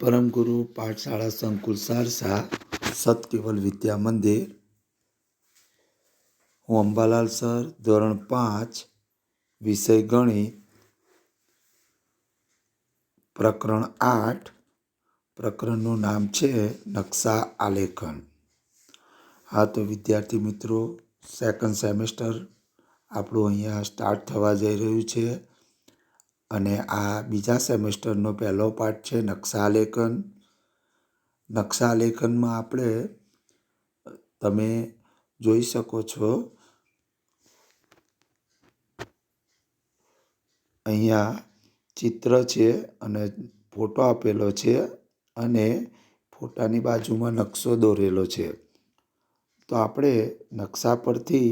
પરમગુરુ પાઠશાળા સંકુલ સારસા સત વિદ્યા મંદિર. હું અંબાલાલ સર, ધોરણ પાંચ, વિષય ગણિત, પ્રકરણ આઠ. પ્રકરણનું નામ છે નકશા આલેખન. હા, તો વિદ્યાર્થી મિત્રો સેકન્ડ સેમેસ્ટર આપણું અહીંયા સ્ટાર્ટ થવા જઈ રહ્યું છે. અને આ બીજા સેમેસ્ટરનો પહેલો પાઠ છે નકશાલેખન. નકશાલેખનમાં આપણે, તમે જોઈ શકો છો. અહીંયા ચિત્ર છે અને ફોટો આપેલો છે અને ફોટાની બાજુમાં નકશો દોરેલો છે. તો આપણે નકશા પરથી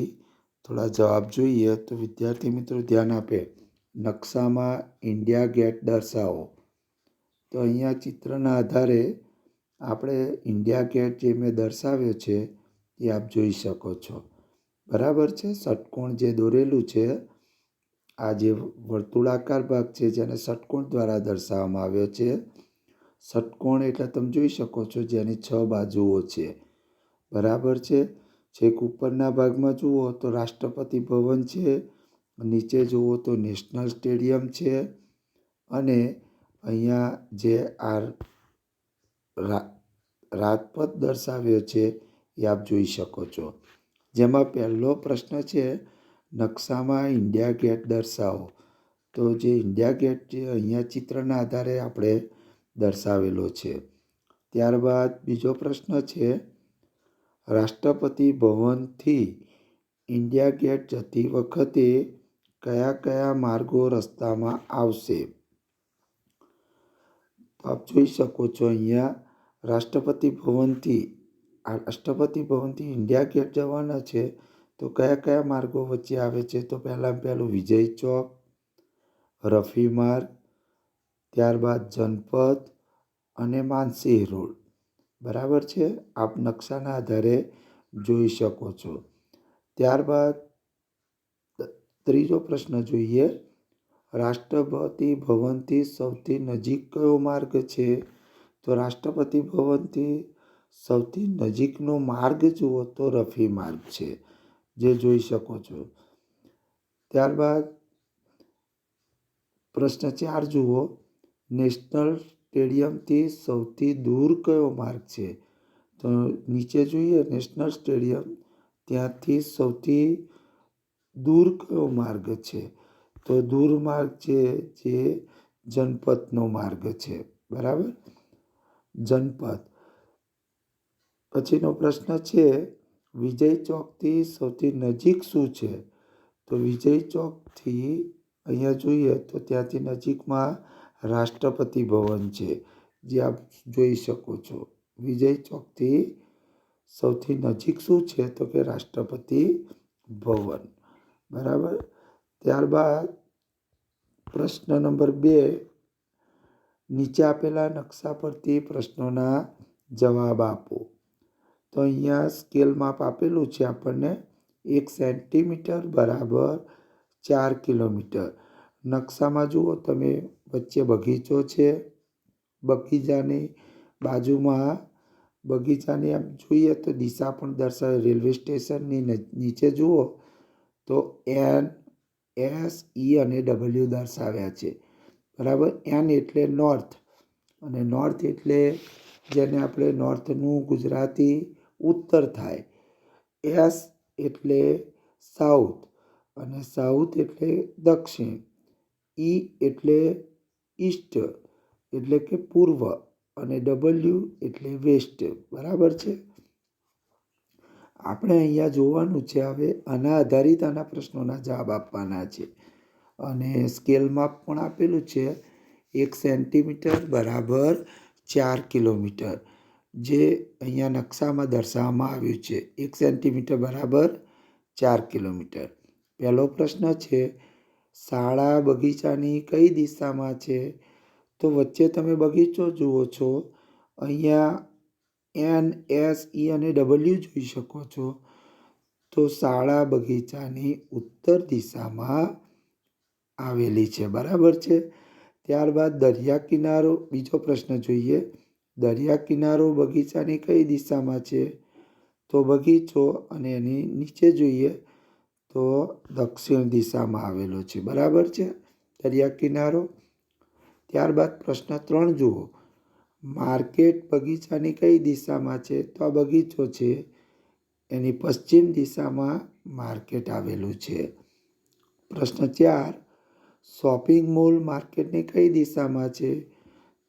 થોડા જવાબ જોઈએ તો વિદ્યાર્થી મિત્રો ધ્યાન આપે. નકશામાં ઇન્ડિયા ગેટ દર્શાવો. તો અહીંયા ચિત્રના આધારે આપણે ઇન્ડિયા ગેટ જે મેં દર્શાવ્યો છે એ આપ જોઈ શકો છો. બરાબર છે? ષટકોણ જે દોરેલું છે, આ જે વર્તુળાકાર ભાગ છે જેને ષટકોણ દ્વારા દર્શાવવામાં આવ્યો છે, ષટકોણ એટલે તમે જોઈ શકો છો જેની છ બાજુઓ છે. બરાબર છે? છેક ઉપરના ભાગમાં જુઓ તો રાષ્ટ્રપતિ ભવન છે નીચે જુઓ તો નેશનલ સ્ટેડિયમ છે અને અહીંયા જે આ રાજપથ દર્શાવ્યો છે એ આપ જોઈ શકો છો. જેમાં પહેલો પ્રશ્ન છે, નકશામાં ઇન્ડિયા ગેટ દર્શાવો. તો જે ઇન્ડિયા ગેટ જે અહીંયા ચિત્રના આધારે આપણે દર્શાવેલો છે. ત્યારબાદ બીજો પ્રશ્ન છે, રાષ્ટ્રપતિ ભવનથી ઇન્ડિયા ગેટ જતી વખતે કયા કયા માર્ગો રસ્તામાં આવશે? તો આપ જોઈ શકો છો અહીંયા રાષ્ટ્રપતિ ભવનથી, આ રાષ્ટ્રપતિ ભવનથી ઇન્ડિયા ગેટ જવાના છે. તો કયા કયા માર્ગો વચ્ચે આવે છે? તો પહેલાં પહેલું વિજય ચોક, રફી માર્ગ, ત્યારબાદ જનપથ અને માનસિંહ રોડ. બરાબર છે? આપ નકશાના આધારે જોઈ શકો છો. ત્યારબાદ ત્રીજો પ્રશ્ન જોઈએ. રાષ્ટ્રપતિ ભવનથી સૌથી નજીક કયો માર્ગ છે? તો રાષ્ટ્રપતિ ભવનથી સૌથી નજીકનો માર્ગ જુઓ તો રફી માર્ગ છે, જે જોઈ શકો છો. ત્યારબાદ પ્રશ્ન ચાર જુઓ. નેશનલ સ્ટેડિયમથી સૌથી દૂર કયો માર્ગ છે? તો નીચે જોઈએ, નેશનલ સ્ટેડિયમ ત્યાંથી સૌથી દૂર કયો માર્ગ છે? તો દૂર માર્ગ છે જે જનપથનો માર્ગ છે. બરાબર? જનપથ. પછીનો પ્રશ્ન છે, વિજય ચોકથી સૌથી નજીક શું છે? તો વિજય ચોકથી અહીંયા જોઈએ તો ત્યાંથી નજીકમાં રાષ્ટ્રપતિ ભવન છે. જે આપ જોઈ શકો છો. વિજય ચોકથી સૌથી નજીક શું છે? તો કે રાષ્ટ્રપતિ ભવન. બરાબર? ત્યારબાદ પ્રશ્ન નંબર બે, નીચે આપેલા નકશા પરથી પ્રશ્નોના જવાબ આપો. તો અહીંયા સ્કેલ માપ આપેલું છે આપણને એક સેન્ટીમીટર બરાબર ચાર કિલોમીટર. નકશામાં જુઓ, તમે વચ્ચે બગીચો છે, બગીચાની બાજુમાં બગીચાની આમ જોઈએ તો દિશા પણ દર્શાવે. રેલવે સ્ટેશનની નીચે જુઓ તો એન, એસ, ઈ અને ડબલ્યુ દર્શાવ્યા છે. બરાબર? એન એટલે નોર્થ. અને નોર્થ એટલે જેને આપણે નોર્થનું ગુજરાતી ઉત્તર થાય. એસ એટલે સાઉથ અને સાઉથ એટલે દક્ષિણ. ઈ એટલે ઈસ્ટ એટલે કે પૂર્વ અને ડબલ્યુ એટલે વેસ્ટ. બરાબર છે? આપણે અહીંયા જોવાનું છે હવે આના આધારિત આના પ્રશ્નોના જવાબ આપવાના છે. અને સ્કેલ માપ પણ આપેલું છે. એક સેન્ટીમીટર બરાબર ચાર કિલોમીટર. જે અહીંયા નકશામાં દર્શાવવામાં આવ્યું છે. એક સેન્ટીમીટર બરાબર ચાર કિલોમીટર. પહેલો પ્રશ્ન છે, શાળા બગીચાની કઈ દિશામાં છે? તો વચ્ચે તમે બગીચો જુઓ છો. અહીંયા એન એસ ઈ અને ડબલ્યુ જોઈ શકો છો. તો શાળા બગીચાની ઉત્તર દિશામાં આવેલી છે. બરાબર છે? ત્યારબાદ દરિયા કિનારો, બીજો પ્રશ્ન જોઈએ. દરિયા કિનારો બગીચાની કઈ દિશામાં છે? તો બગીચો અને એની નીચે જોઈએ તો દક્ષિણ દિશામાં આવેલો છે. બરાબર છે? દરિયા કિનારો. ત્યારબાદ પ્રશ્ન ત્રણ જુઓ. માર્કેટ બગીચાની કઈ દિશામાં છે? તો આ બગીચો છે. એની પશ્ચિમ દિશામાં માર્કેટ આવેલું છે. પ્રશ્ન ચાર, શોપિંગ મોલ માર્કેટની કઈ દિશામાં છે?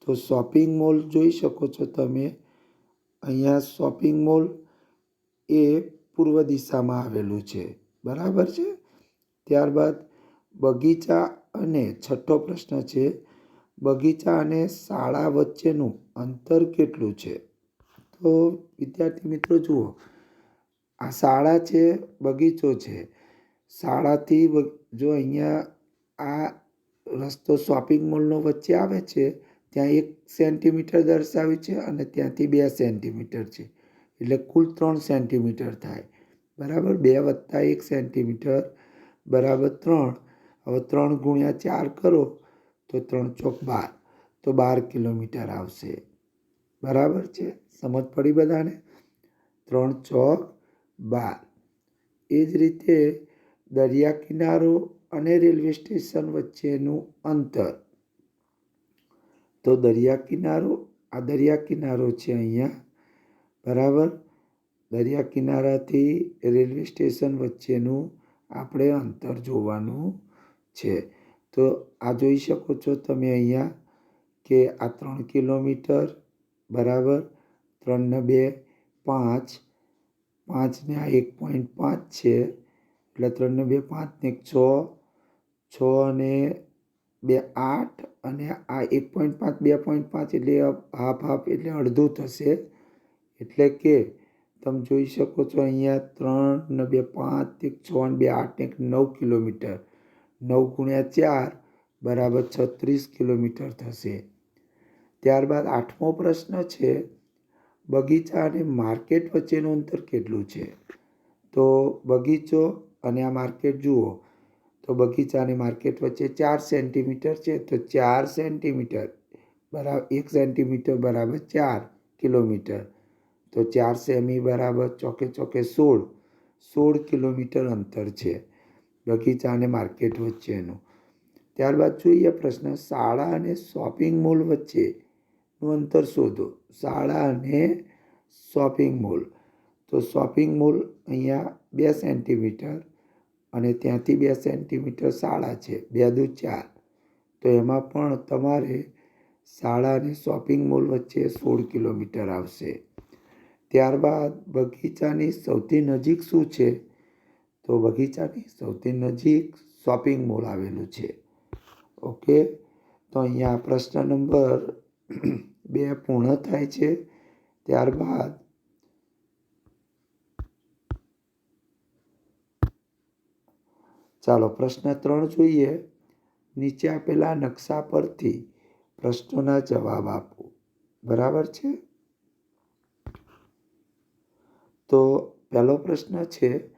તો શોપિંગ મોલ જોઈ શકો છો તમે. અહીંયા શોપિંગ મોલ એ પૂર્વ દિશામાં આવેલું છે. બરાબર છે? ત્યારબાદ બગીચા અને છઠ્ઠો પ્રશ્ન છે બગીચા અને શાળા વચ્ચેનું અંતર કેટલું છે? તો વિદ્યાર્થી મિત્રો જુઓ, આ શાળા છે, બગીચો છે. શાળાથી જો અહીંયા આ રસ્તો શોપિંગ મોલનો વચ્ચે આવે છે, ત્યાં એક સેન્ટીમીટર દર્શાવ્યું છે અને ત્યાંથી બે સેન્ટીમીટર છે. એટલે કુલ ત્રણ સેન્ટીમીટર થાય. બરાબર? બે વત્તા એક સેન્ટીમીટર બરાબર ત્રણ. હવે ત્રણ ગુણ્યા ચાર કરો તો ત્રણ ચોક બાર, તો બાર કિલોમીટર આવશે. બરાબર છે? સમજ પડી બધાને? ત્રણ ચોક બાર. એ જ રીતે દરિયા કિનારો અને રેલવે સ્ટેશન વચ્ચેનું અંતર. તો દરિયા કિનારો, આ દરિયા કિનારો છે અહીંયા. બરાબર? દરિયા કિનારાથી રેલવે સ્ટેશન વચ્ચેનું આપણે અંતર જોવાનું છે. તો આ જોઈ શકો છો તમે અહીંયા કે આ ત્રણ કિલોમીટર બરાબર ત્રણને બે પાંચ પાંચને આ એક પોઈન્ટ પાંચ છે. એટલે ત્રણને બે પાંચને એક છ છ અને બે આઠ અને આ એક પોઈન્ટ પાંચ, બે પોઈન્ટ પાંચ એટલે હાફ હાફ એટલે અડધું થશે. એટલે કે તમે જોઈ શકો છો અહીંયા ત્રણ ને બે પાંચ, એક છ ને બે આઠ, એક નવ કિલોમીટર. નવ ગુણ્યા ચાર બરાબર છત્રીસ કિલોમીટર થશે. ત્યારબાદ આઠમો પ્રશ્ન છે, બગીચા અને માર્કેટ વચ્ચેનું અંતર કેટલું છે? તો બગીચો અને આ માર્કેટ જુઓ, તો બગીચા અને માર્કેટ વચ્ચે ચાર સેન્ટીમીટર છે, તો ચાર સેન્ટીમીટર બરાબર એક સેન્ટીમીટર બરાબર ચાર કિલોમીટર. તો ચાર સેમી બરાબર ચોકે ચોકે સોળ સોળ કિલોમીટર અંતર છે. બગીચા અને માર્કેટ વચ્ચેનું. ત્યારબાદ જોઈએ પ્રશ્ન? શાળા અને શોપિંગ મોલ વચ્ચેનું અંતર શોધો. શાળા અને શોપિંગ મોલ. તો શોપિંગ મોલ અહીંયા બે સેન્ટીમીટર અને ત્યાંથી બે સેન્ટીમીટર શાળા છે. બે દુ ચાર. તો એમાં પણ તમારે શાળા અને શોપિંગ મોલ વચ્ચે સોળ કિલોમીટર આવશે. ત્યારબાદ બગીચાની સૌથી નજીક શું છે? તો બગીચાની સૌથી નજીક શોપિંગ મોલ આવેલું છે. ઓકે તો અહીંયા પ્રશ્ન નંબર બે પૂર્ણ થાય છે. ત્યારબાદ ચાલો પ્રશ્ન ત્રણ જોઈએ. નીચે આપેલા નકશા પરથી પ્રશ્નોના જવાબ આપો. બરાબર છે? તો પહેલો પ્રશ્ન છે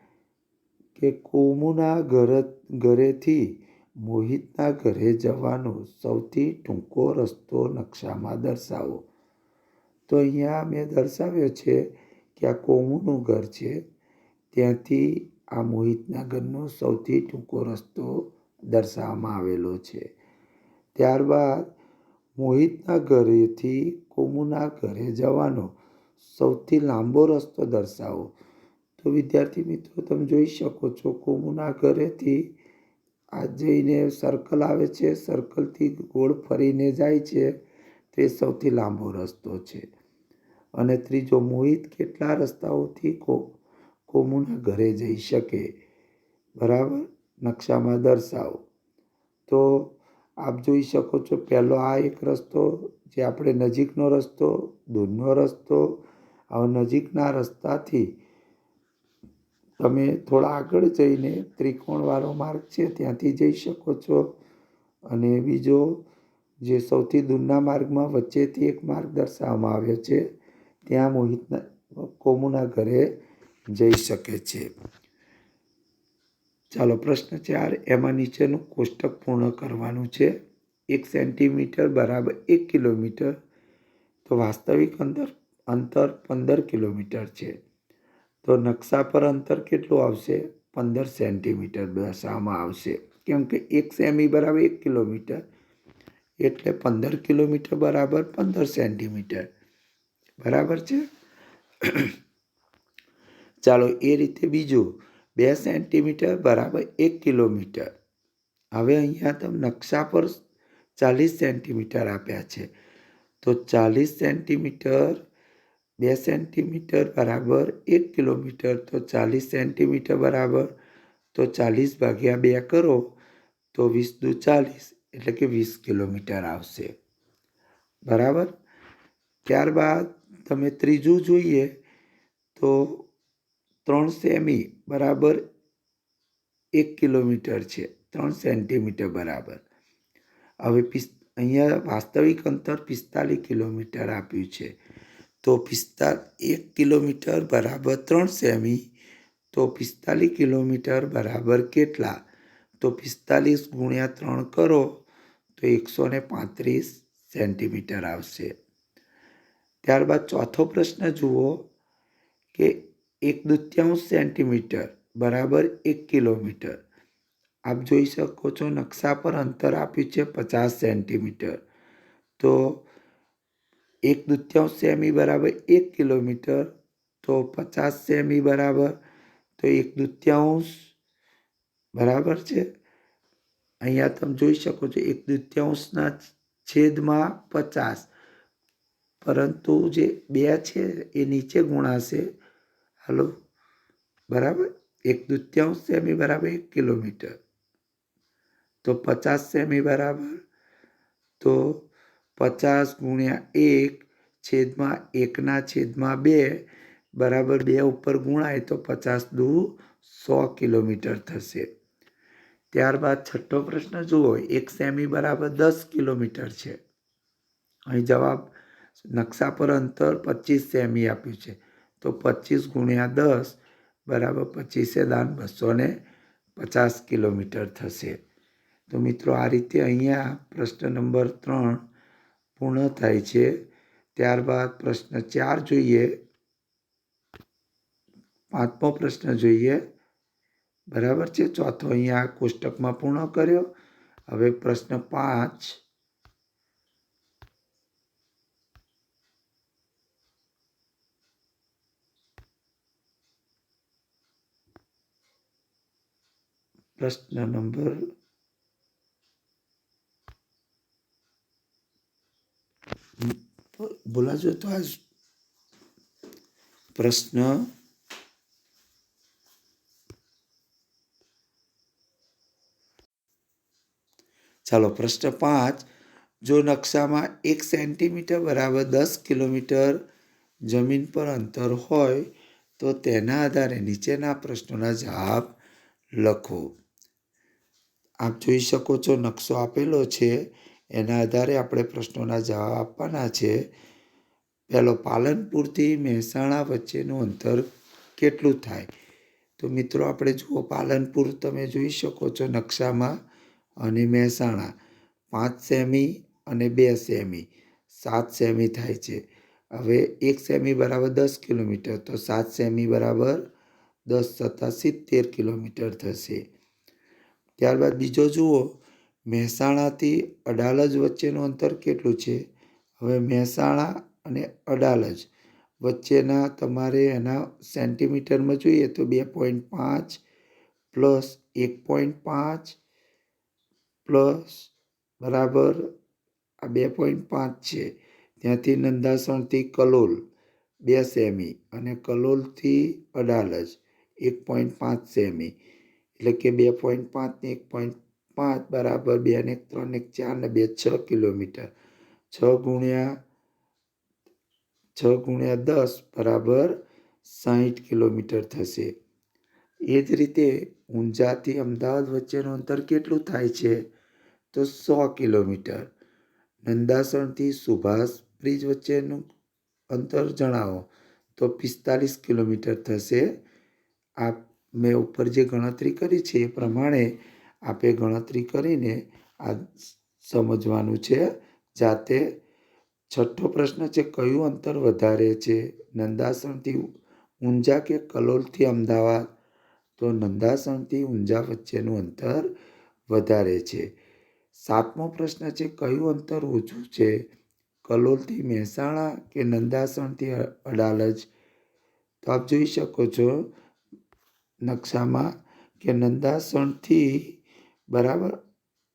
કે કોમુના ઘર, ઘરેથી મોહિતના ઘરે જવાનો સૌથી ટૂંકો રસ્તો નકશામાં દર્શાવો. તો અહીંયા મેં દર્શાવ્યો છે કે આ કોમુનું ઘર છે. ત્યાંથી આ મોહિતના ઘરનો સૌથી ટૂંકો રસ્તો દર્શાવવામાં આવેલો છે. ત્યારબાદ મોહિતના ઘરેથી કોમુના ઘરે જવાનો સૌથી લાંબો રસ્તો દર્શાવો. તો વિદ્યાર્થી મિત્રો, તમે જોઈ શકો છો કોમુના ઘરેથી આ જઈને સર્કલ આવે છે. સર્કલથી ગોળ ફરીને જાય છે. તે સૌથી લાંબો રસ્તો છે. અને ત્રીજો, મોહિત કેટલા રસ્તાઓથી કો, કોમુના ઘરે જઈ શકે? બરાબર? નકશામાં દર્શાવો. તો આપ જોઈ શકો છો, પહેલો આ એક રસ્તો જે આપણે નજીકનો રસ્તો, દૂરનો રસ્તો, હવે નજીકના રસ્તાથી તમે થોડા આગળ જઈને ત્રિકોણવાળો માર્ગ છે, ત્યાંથી જઈ શકો છો. અને બીજો, જે સૌથી દૂરના માર્ગમાં વચ્ચેથી એક માર્ગ દર્શાવવામાં આવ્યો છે, ત્યાં મોહિતના કોમુના ઘરે જઈ શકે છે. ચાલો, પ્રશ્ન ચાર, એમાં નીચેનું કોષ્ટક પૂર્ણ કરવાનું છે. એક સેન્ટીમીટર બરાબર એક કિલોમીટર, તો વાસ્તવિક અંતર અંતર પંદર કિલોમીટર છે. તો નકશા પર અંતર કેટલું આવશે? પંદર સેન્ટીમીટર દર્શાવવામાં આવશે. કેમ કે એક સેમી બરાબર એક કિલોમીટર. એટલે પંદર કિલોમીટર બરાબર પંદર સેન્ટીમીટર. બરાબર છે? ચાલો એ રીતે બીજું. બે સેન્ટીમીટર બરાબર એક કિલોમીટર. હવે અહીંયા તમે નકશા પર ચાલીસ સેન્ટીમીટર આપ્યા છે. તો ચાલીસ સેન્ટીમીટર બે સેન્ટીમીટર બરાબર, એક કિલોમીટર તો ચાલીસ સેન્ટીમીટર બરાબર, તો ચાલીસ ભાગ્યા બે કરો, તો વીસ દુ ચાલીસ, એટલે કે વીસ કિલોમીટર આવશે. બરાબર? ત્યારબાદ તમે ત્રીજું જોઈએ, તો ત્રણ સેમી બરાબર એક કિલોમીટર છે, ત્રણ સેન્ટીમીટર બરાબર. હવે પિસ અહીંયા વાસ્તવિક અંતર પિસ્તાલીસ કિલોમીટર આપ્યું છે. તો પિસ્તા એક કિલોમીટર બરાબર ત્રણ સેમી, તો પિસ્તાલીસ કિલોમીટર બરાબર કેટલા? તો પિસ્તાલીસ ગુણ્યા ત્રણ કરો, તો એકસો ને પાંત્રીસ સેન્ટીમીટર આવશે. ત્યારબાદ ચોથો પ્રશ્ન જુઓ કે એક દુત્યાંશ સેન્ટીમીટર બરાબર એક કિલોમીટર. આપ જોઈ શકો છો નકશા પર અંતર આપ્યું છે પચાસ સેન્ટીમીટર. તો એક દૃત્યાંશ સેમી બરાબર એક કિલોમીટર તો પચાસ સેમી બરાબર તો એક દૃત્યાંશ બરાબર છે અહીંયા તમે જોઈ શકો છો એક દૃત્યાંશના છેદમાં પચાસ પરંતુ જે બે છે એ નીચે ગુણાશે હલો બરાબર એક દૃત્યાંશ સેમી બરાબર એક કિલોમીટર તો પચાસ સેમી બરાબર તો પચાસ ગુણ્યા એક છેદમાં એકના છેદમાં બે બરાબર બે ઉપર ગુણાય તો પચાસ દુ સો કિલોમીટર થશે. ત્યારબાદ છઠ્ઠો પ્રશ્ન જુઓ, એક સેમી બરાબર દસ કિલોમીટર છે. અહીં જવાબ નકશા પર અંતર પચીસ સેમી આપ્યું છે. તો પચીસ ગુણ્યા દસ બરાબર પચીસે દાન બસો ને પચાસ કિલોમીટર થશે. તો મિત્રો, આ રીતે અહીંયા પ્રશ્ન નંબર ત્રણ પૂર્ણ થાય છે. ત્યારબાદ પ્રશ્ન ચાર જોઈએ. પાંચમો પ્રશ્ન જોઈએ. બરાબર છે? ચોથો અહીંયા કોષ્ટકમાં પૂર્ણ કર્યો. હવે પ્રશ્ન પાંચ. પ્રશ્ન નંબર બોલાજો તો આજ પ્રશ્ન. ચાલો, પ્રશ્ન પાંચ. જો નકશામાં એક સેન્ટીમીટર બરાબર દસ કિલોમીટર જમીન પર અંતર હોય, તો તેના આધારે નીચેના પ્રશ્નોના જવાબ લખો. આપ જોઈ શકો છો, નકશો આપેલો છે. એના આધારે આપણે પ્રશ્નોના જવાબ આપવાના છે. પહેલો પાલનપુરથી મહેસાણા વચ્ચેનું અંતર કેટલું થાય? તો મિત્રો, આપણે જુઓ પાલનપુર તમે જોઈ શકો છો નકશામાં અને મહેસાણા. પાંચ સેમી અને બે સેમી. સાત સેમી થાય છે. હવે એક સેમી બરાબર દસ કિલોમીટર, તો સાત સેમી બરાબર દસ સત્તા સિત્તેર કિલોમીટર થશે. ત્યારબાદ બીજો જુઓ મહેસાણાથી અડાલજ વચ્ચેનું અંતર કેટલું છે? હવે મહેસાણા અને અડાલજ વચ્ચેના તમારે એના સેન્ટીમીટરમાં જોઈએ તો બે પોઈન્ટ પાંચ પ્લસ એક પોઈન્ટ પાંચ પ્લસ બરાબર આ બે પોઈન્ટ પાંચ છે. ત્યાંથી નંદાસણથી કલોલ બે સેમી અને કલોલથી અડાલજ એક પોઈન્ટ પાંચ સેમી. એટલે કે બે પોઈન્ટ પાંચને એક પોઈન્ટ પાંચ બરાબર બે ને ત્રણ ને ચાર ને બે છ કિલોમીટર. છ ગુણ્યા છ ગુણ્યા દસ બરાબર સાહીઠ કિલોમીટર થશે. એ જ રીતે ઊંઝાથી અમદાવાદ વચ્ચેનું અંતર કેટલું થાય છે? તો સો કિલોમીટર. નંદાસણથી સુભાષ બ્રિજ વચ્ચેનું અંતર જણાવો. તો પિસ્તાલીસ કિલોમીટર થશે. આ મેં ઉપર જે ગણતરી કરી છે એ પ્રમાણે આપે ગણતરી કરીને આ સમજવાનું છે. જાતે છઠ્ઠો પ્રશ્ન છે, કયું અંતર વધારે છે? નંદાસણથી ઊંઝા કે કલોલથી અમદાવાદ? તો નંદાસણથી ઊંઝા વચ્ચેનું અંતર વધારે છે. સાતમો પ્રશ્ન છે, કયું અંતર ઓછું છે? કલોલથી મહેસાણા કે નંદાસણથી અડાલજ? તો આપ જોઈ શકો છો, નકશામાં કે નંદાસણથી બરાબર?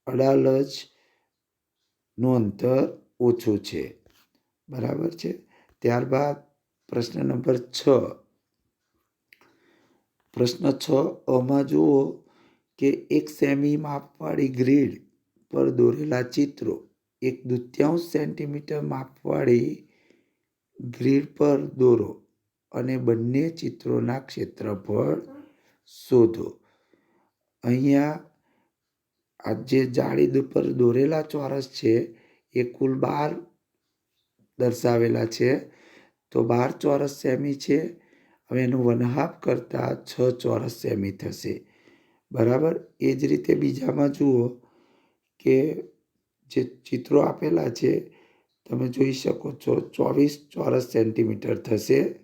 અડાલજનું અંતર ઓછું છે. બરાબર છે? ત્યારબાદ પ્રશ્ન નંબર છ. પ્રશ્ન છ અમાં જુઓ કે એક સેમી માપવાળી ગ્રીડ પર દોરેલા ચિત્રો એક દૂત્યાંશ સેન્ટીમીટર માપવાળી ગ્રીડ પર દોરો અને બંને ચિત્રોના ક્ષેત્રફળ શોધો. અહીંયા આ જે જાળી ઉપર દોરેલા ચોરસ છે, એ કુલ બાર દર્શાવેલા છે. તો બાર ચોરસ સેમી છે, હવે એનું વન હાફ કરતાં છ ચોરસ સેમી થશે. બરાબર? એ જ રીતે બીજામાં જુઓ કે જે ચિત્રો આપેલા છે, તમે જોઈ શકો છો ચોવીસ ચોરસ સેન્ટીમીટર થશે.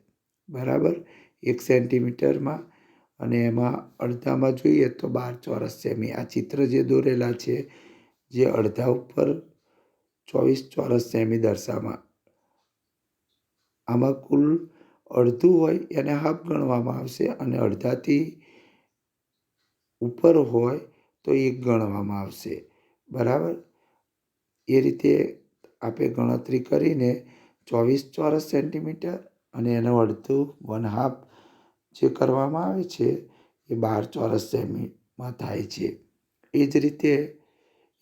બરાબર? એક સેન્ટીમીટરમાં અને એમાં અડધામાં જોઈએ તો બાર ચોરસ સેમી આ ચિત્ર જે દોરેલા છે, જે અડધા ઉપર ચોવીસ ચોરસ સેમી દર્શાવવામાં. આમાં કુલ અડધું હોય એને હાફ ગણવામાં આવશે અને અડધાથી ઉપર હોય તો એક ગણવામાં આવશે. બરાબર? એ રીતે આપણે ગણતરી કરીને ચોવીસ ચોરસ સેન્ટીમીટર અને એનો અડધું વન હાફ જે કરવામાં આવે છે, એ બાર ચોરસ સેમીમાં થાય છે. એ જ રીતે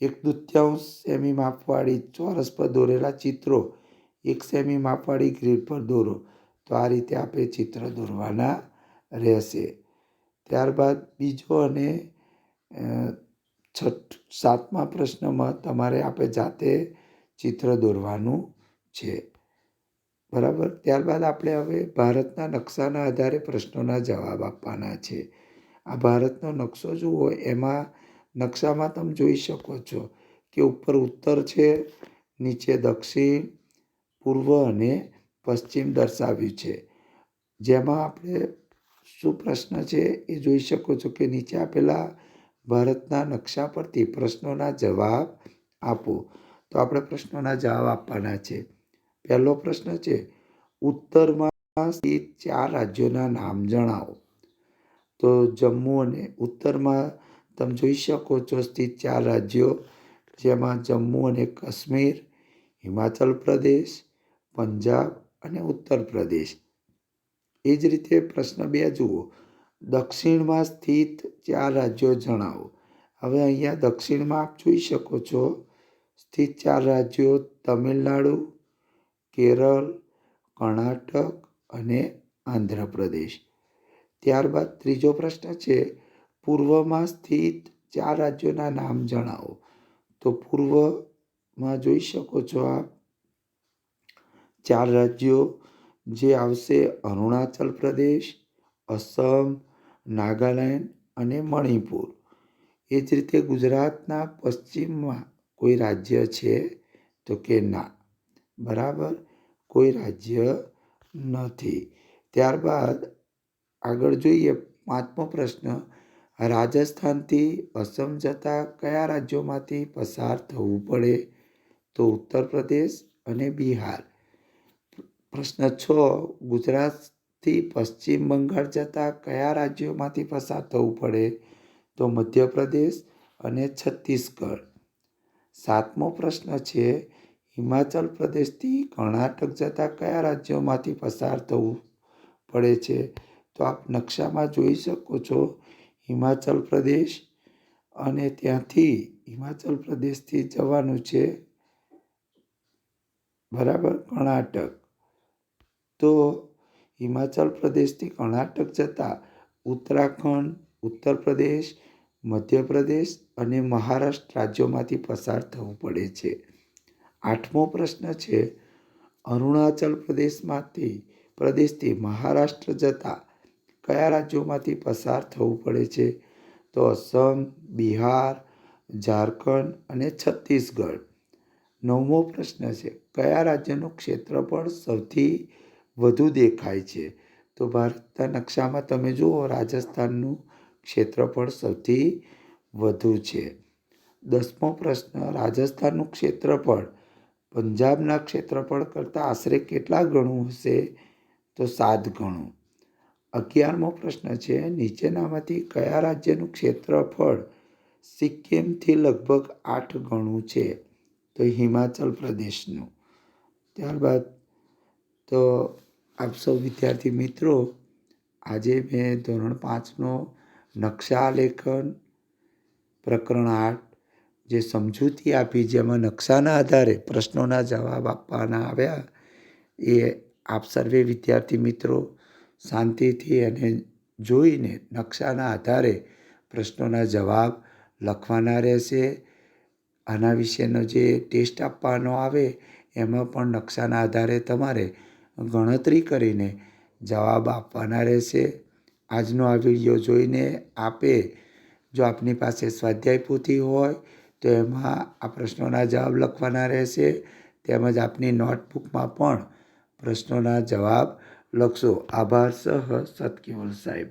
એક દૂત્યાંશ સેમી માપવાળી ચોરસ પર દોરેલા ચિત્રો, એક સેમી માપવાળી ગ્રીડ પર દોરો. તો આ રીતે આપણે ચિત્ર દોરવાના રહેશે. ત્યારબાદ બીજો અને છઠ, સાતમા પ્રશ્નમાં તમારે આપણે જાતે ચિત્ર દોરવાનું છે. બરાબર? ત્યારબાદ આપણે હવે ભારતના નકશાના આધારે પ્રશ્નોના જવાબ આપવાના છે. આ ભારતનો નકશો જુઓ, એમાં નકશામાં તમે જોઈ શકો છો કે ઉપર ઉત્તર છે, નીચે દક્ષિણ, પૂર્વ અને પશ્ચિમ દર્શાવ્યું છે. જેમાં આપણે શું પ્રશ્ન છે એ જોઈ શકો છો કે નીચે આપેલા ભારતના નકશા પરથી પ્રશ્નોના જવાબ આપો. તો આપણે પ્રશ્નોના જવાબ આપવાના છે. પહેલો પ્રશ્ન છે, ઉત્તરમાં સ્થિત ચાર રાજ્યોના નામ જણાવો. તો જમ્મુ અને ઉત્તરમાં તમે જોઈ શકો છો સ્થિત ચાર રાજ્યો, જેમાં જમ્મુ અને કાશ્મીર, હિમાચલ પ્રદેશ, પંજાબ અને ઉત્તર પ્રદેશ. એ જ રીતે પ્રશ્ન બે જુઓ. દક્ષિણમાં સ્થિત ચાર રાજ્યો જણાવો. હવે અહીંયા દક્ષિણમાં આપ જોઈ શકો છો, સ્થિત ચાર રાજ્યો તમિલનાડુ કેરળ, કર્ણાટક અને આંધ્રપ્રદેશ. ત્યારબાદ ત્રીજો પ્રશ્ન છે, પૂર્વમાં સ્થિત ચાર રાજ્યોના નામ જણાવો. તો પૂર્વમાં જોઈ શકો છો આપ ચાર રાજ્યો જે આવશે અરુણાચલ પ્રદેશ, અસમ, નાગાલેન્ડ અને મણિપુર. એ જ રીતે ગુજરાતના પશ્ચિમમાં કોઈ રાજ્ય છે તો કે ના. બરાબર? કોઈ રાજ્ય નથી. ત્યારબાદ આગળ જોઈએ પાંચમો પ્રશ્ન, રાજસ્થાનથી અસમ જતાં કયા રાજ્યોમાંથી પસાર થવું પડે? તો ઉત્તર પ્રદેશ અને બિહાર. પ્રશ્ન છ, ગુજરાતથી પશ્ચિમ બંગાળ જતાં કયા રાજ્યોમાંથી પસાર થવું પડે? તો મધ્યપ્રદેશ અને છત્તીસગઢ. સાતમો પ્રશ્ન છે હિમાચલ પ્રદેશથી કર્ણાટક જતાં કયા રાજ્યોમાંથી પસાર થવું પડે છે? તો આપ નકશામાં જોઈ શકો છો હિમાચલ પ્રદેશ અને ત્યાંથી હિમાચલ પ્રદેશથી જવાનું છે બરાબર કર્ણાટક. તો હિમાચલ પ્રદેશથી કર્ણાટક જતાં ઉત્તરાખંડ, ઉત્તર પ્રદેશ મધ્યપ્રદેશ અને મહારાષ્ટ્ર રાજ્યોમાંથી પસાર થવું પડે છે. આઠમો પ્રશ્ન છે, અરુણાચલ પ્રદેશમાંથી, પ્રદેશથી મહારાષ્ટ્ર જતાં કયા રાજ્યોમાંથી પસાર થવું પડે છે? તો અસમ, બિહાર, ઝારખંડ અને છત્તીસગઢ. નવમો પ્રશ્ન છે, કયા રાજ્યનું ક્ષેત્રફળ સૌથી વધુ દેખાય છે? તો ભારતના નકશામાં તમે જુઓ, રાજસ્થાનનું ક્ષેત્રફળ સૌથી વધુ છે. દસમો પ્રશ્ન, રાજસ્થાનનું ક્ષેત્રફળ પંજાબના ક્ષેત્રફળ કરતાં આશરે કેટલા ગણું હશે? તો સાત ગણું. અગિયારમો પ્રશ્ન છે, નીચેનામાંથી કયા રાજ્યનું ક્ષેત્રફળ સિક્કિમથી લગભગ આઠ ગણું છે? તો હિમાચલ પ્રદેશનું. ત્યારબાદ તો આપ સૌ વિદ્યાર્થી મિત્રો, આજે મેં ધોરણ પાંચનો નકશા લેખન પ્રકરણ આઠ જે સમજૂતી આપી, જેમાં નકશાના આધારે પ્રશ્નોના જવાબ આપવાના આવ્યા, એ આપ સર્વે વિદ્યાર્થી મિત્રો શાંતિથી અને જોઈને નકશાના આધારે પ્રશ્નોના જવાબ લખવાના રહેશે. આના વિશેનો જે ટેસ્ટ આપવાનો આવે, એમાં પણ નકશાના આધારે તમારે ગણતરી કરીને જવાબ આપવાના રહેશે. આજનો આ વીડિયો જોઈને આપે. જો આપની પાસે સ્વાધ્યાય પોથી હોય તો એમાં આ પ્રશ્નોના જવાબ લખવાના રહેશે. તેમજ આપની નોટબુકમાં પણ પ્રશ્નોના જવાબ લખશો. આભાર સહ કેવલ સાહેબ.